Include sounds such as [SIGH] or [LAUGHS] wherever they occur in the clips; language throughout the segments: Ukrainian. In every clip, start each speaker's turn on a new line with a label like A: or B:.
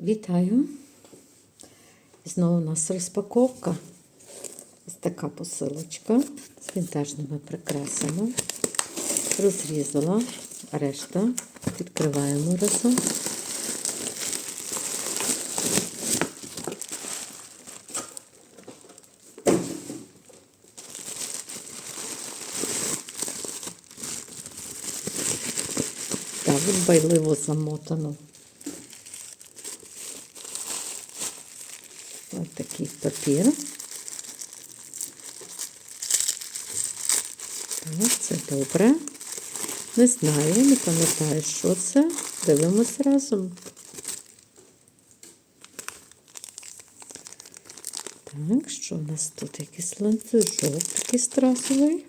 A: Вітаю! Знову у нас розпаковка. Ось така посилочка з вінтажними прикрасами. Розрізала, решта відкриваємо разом. Так, дбайливо замотано. Ось такий папір. Так, це добре. Не знаю, не пам'ятаю, що це. Дивимось разом. Так, що у нас тут? Якийсь ланцюжок такий страсовий.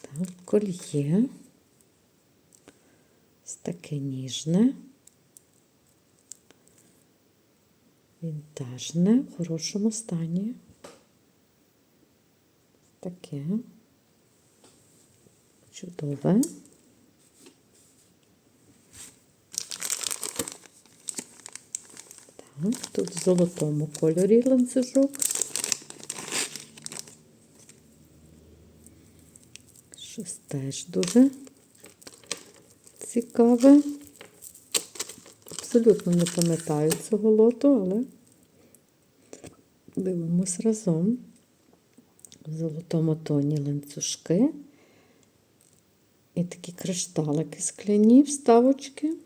A: Так, кольє. Ось таке ніжне. Вінтажне, в хорошому стані. Таке. Чудове. Так, тут в золотому кольорі ланцюжок. Щось теж дуже цікаве. Абсолютно не пам'ятаю цього лоту, але дивимось разом. В золотому тоні ланцюжки. І такі кришталики скляні вставочки.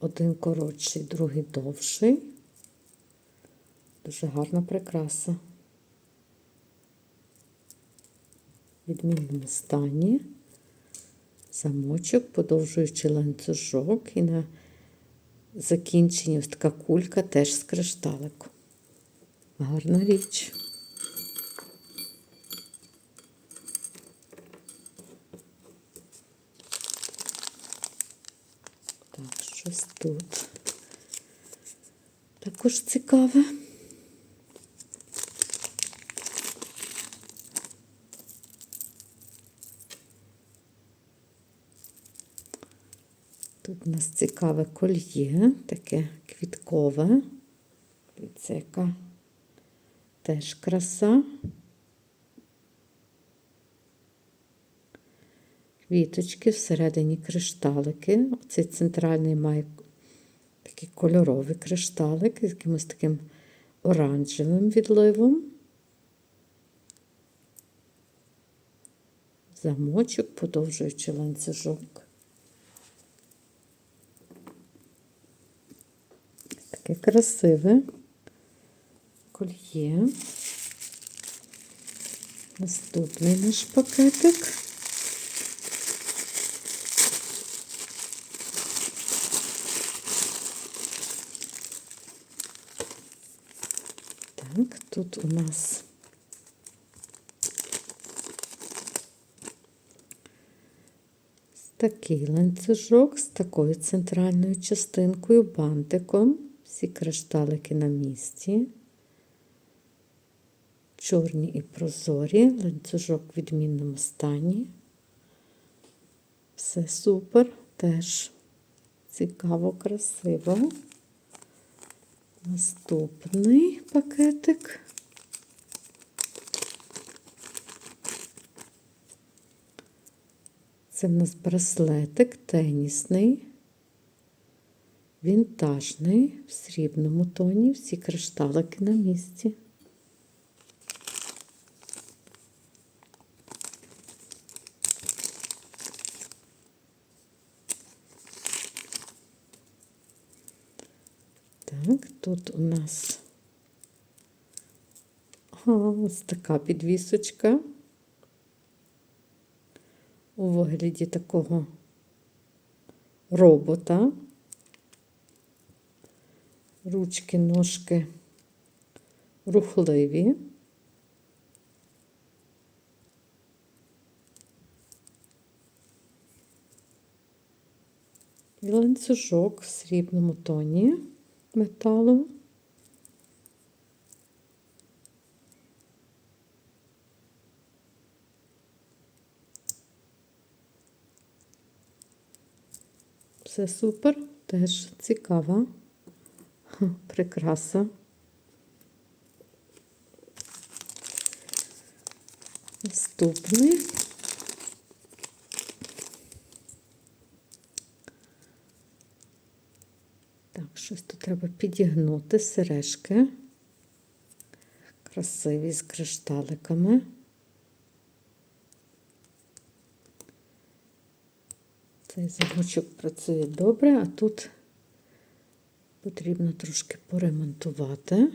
A: Один коротший, другий довший. Дуже гарна прикраса. Відмінному стані. Замочок, подовжуючи ланцюжок, і на закінченні ось така кулька теж з кришталику. Гарна річ. Так, щось тут. Також цікаве. Тут у нас цікаве кольє, таке квіткове. Дивіться, яка теж краса. Квіточки, всередині кришталики. Оцей центральний має такий кольоровий кришталик з якимось таким оранжевим відливом. Замочок, подовжуючи ланцюжок. Таке красиве кольє. Наступний наш пакетик. Так, тут у нас такий ланцюжок з такою центральною частинкою, бантиком. Всі кришталики на місці. Чорні і прозорі, ланцюжок в відмінному стані. Все супер, теж цікаво, красиво. Наступний пакетик. Це в нас браслетик тенісний, вінтажний, в срібному тоні, всі кришталики на місці. Так, тут у нас ось така підвісочка у вигляді такого робота. Ручки, ножки рухливі. І ланцюжок в срібному тоні металу. Це супер, теж цікава. [LAUGHS] Прикраса. Наступний. Так, щось тут треба підігнути сережки. Красиві з кришталиками. Цей замочок працює добре, а тут потрібно трошки поремонтувати.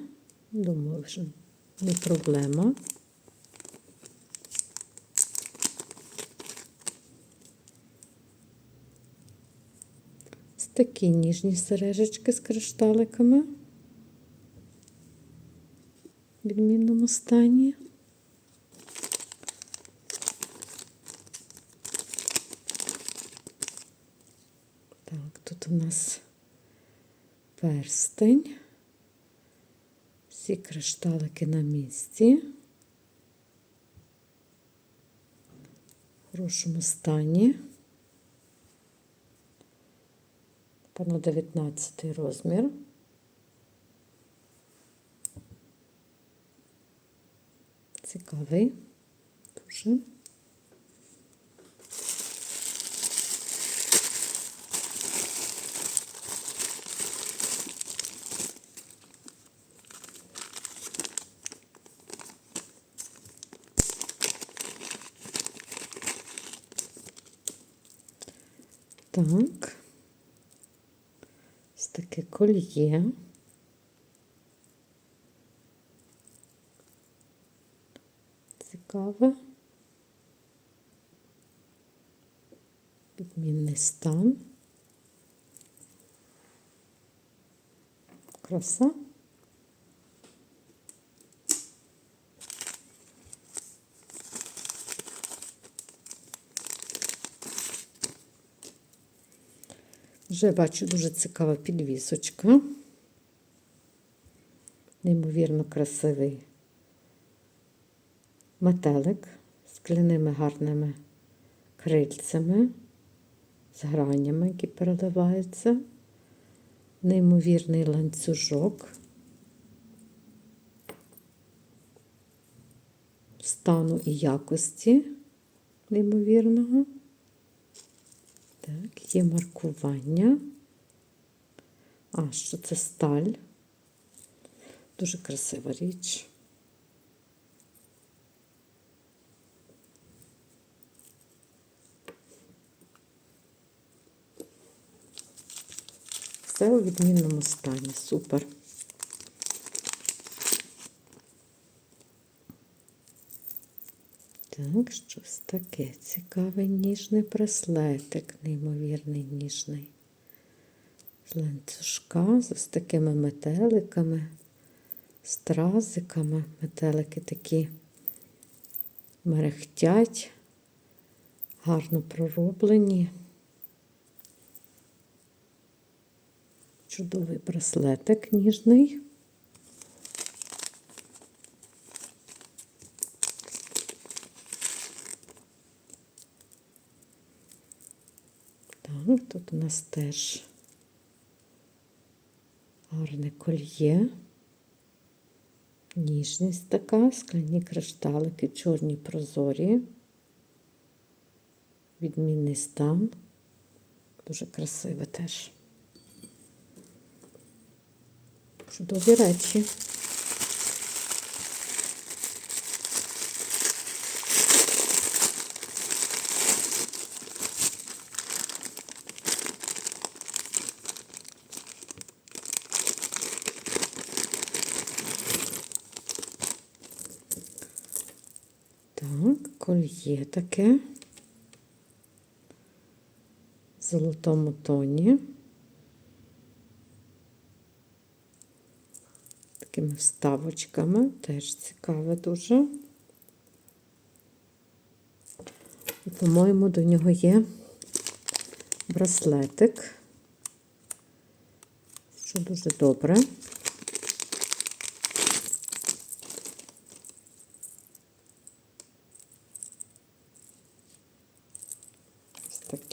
A: Думаю, вже не проблема. Ось такі ніжні сережечки з кришталиками. В відмінному стані. Так, тут у нас перстень. Всі кришталики на місці. В хорошому стані. Певно, 19 розмір. Цікавий. Дуже. Так. Ось таке кольє. Цікаве. Відмінний стан. Краса. Вже бачу дуже цікава підвісочка. Неймовірно красивий метелик з скляними гарними крильцями, з гранями, які переливаються. Неймовірний ланцюжок. Стану і якості неймовірного. Так, є маркування. А, що це сталь? Дуже красива річ. Все у відмінному стані. Супер. Так, щось таке цікавий ніжний браслетик, неймовірний ніжний. З ланцюжка з такими метеликами, стразиками. Метелики такі мерехтять, гарно пророблені. Чудовий браслетик ніжний. Так, тут у нас теж гарне кольє, ніжність така, скляні кришталики, чорні прозорі, відмінний стан, дуже красиве теж. Чудові речі. Так, кольє таке. В золотому тоні. Такими вставочками. Теж цікаве дуже. По-моєму, до нього є браслетик, що дуже добре.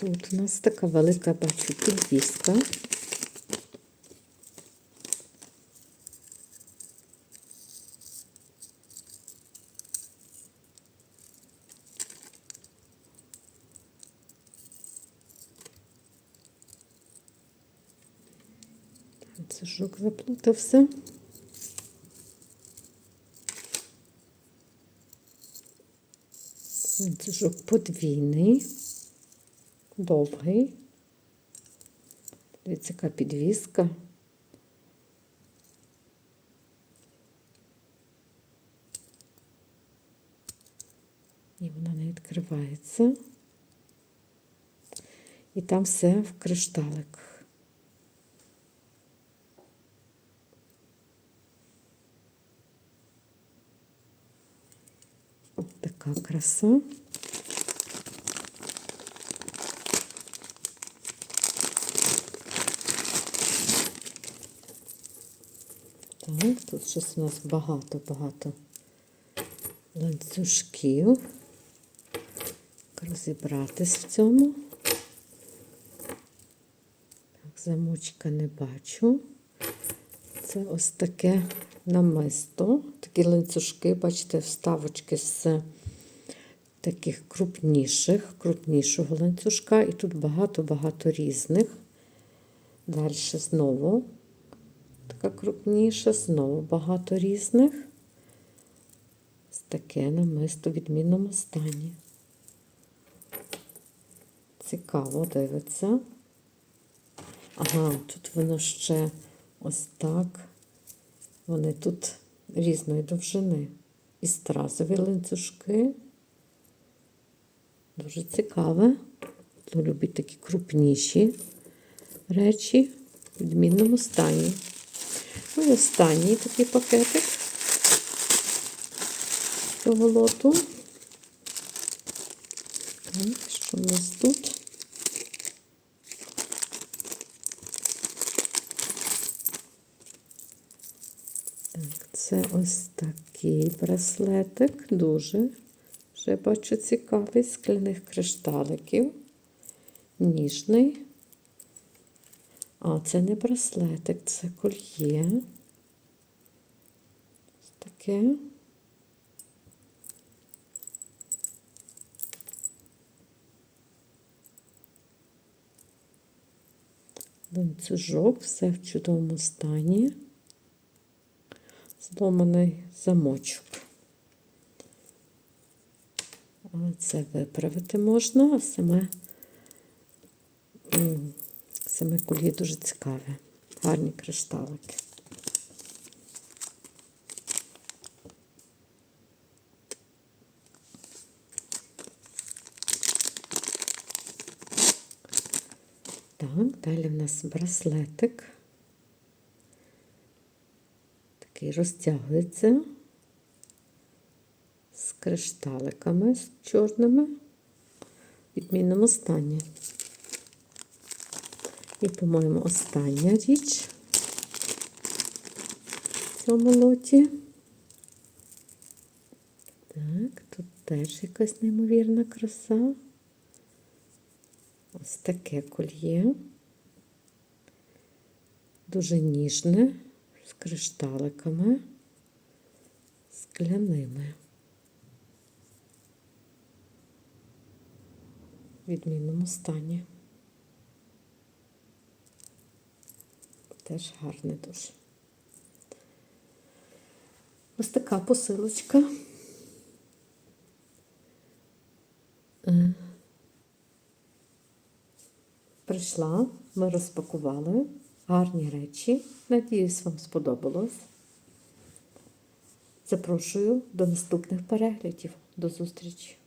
A: тут у нас така велика, бачу, підвіска. Це жук заплутався. Ланцюжок подвійний, довгий. Дивіться, яка підвіска. І вона не відкривається. І там все в кришталиках. Така краса. Так, тут щось у нас багато-багато ланцюжків. Розібратись в цьому. Так, замочка не бачу. Це ось таке намисто. Такі ланцюжки, бачите, вставочки з таких крупніших, крупнішого ланцюжка. І тут багато-багато різних. Далі знову така крупніша, знову багато різних. Ось таке намисто в відмінному стані. Цікаво дивиться. Ага, тут воно ще ось так. Вони тут різної довжини. І стразові ланцюжки. Дуже цікаве. Хто любить такі крупніші речі в відмінному стані. І останній такий пакетик цього лоту. Так, що в нас тут? Так, це ось такий браслетик, дуже, вже бачу, цікавий, скляних кришталиків, ніжний. А, це не браслетик, це кольє. Ось таке. Ланцюжок, все в чудовому стані. Зломаний замочок. Це виправити можна, а саме, саме кольє дуже цікаве. Гарні кришталики. Так, далі в нас браслетик. Такий розтягується з кришталиками з чорними в відмінному стані. І, по-моєму, остання річ в цьому лоті. Так, тут теж якась неймовірна краса. Ось таке кольє. Дуже ніжне, з кришталиками, скляними. В відмінному стані. Теж гарне дуже. Ось така посилочка. Е, Прийшла, ми розпакували гарні речі. Надіюсь, вам сподобалось. Запрошую до наступних переглядів. До зустрічі!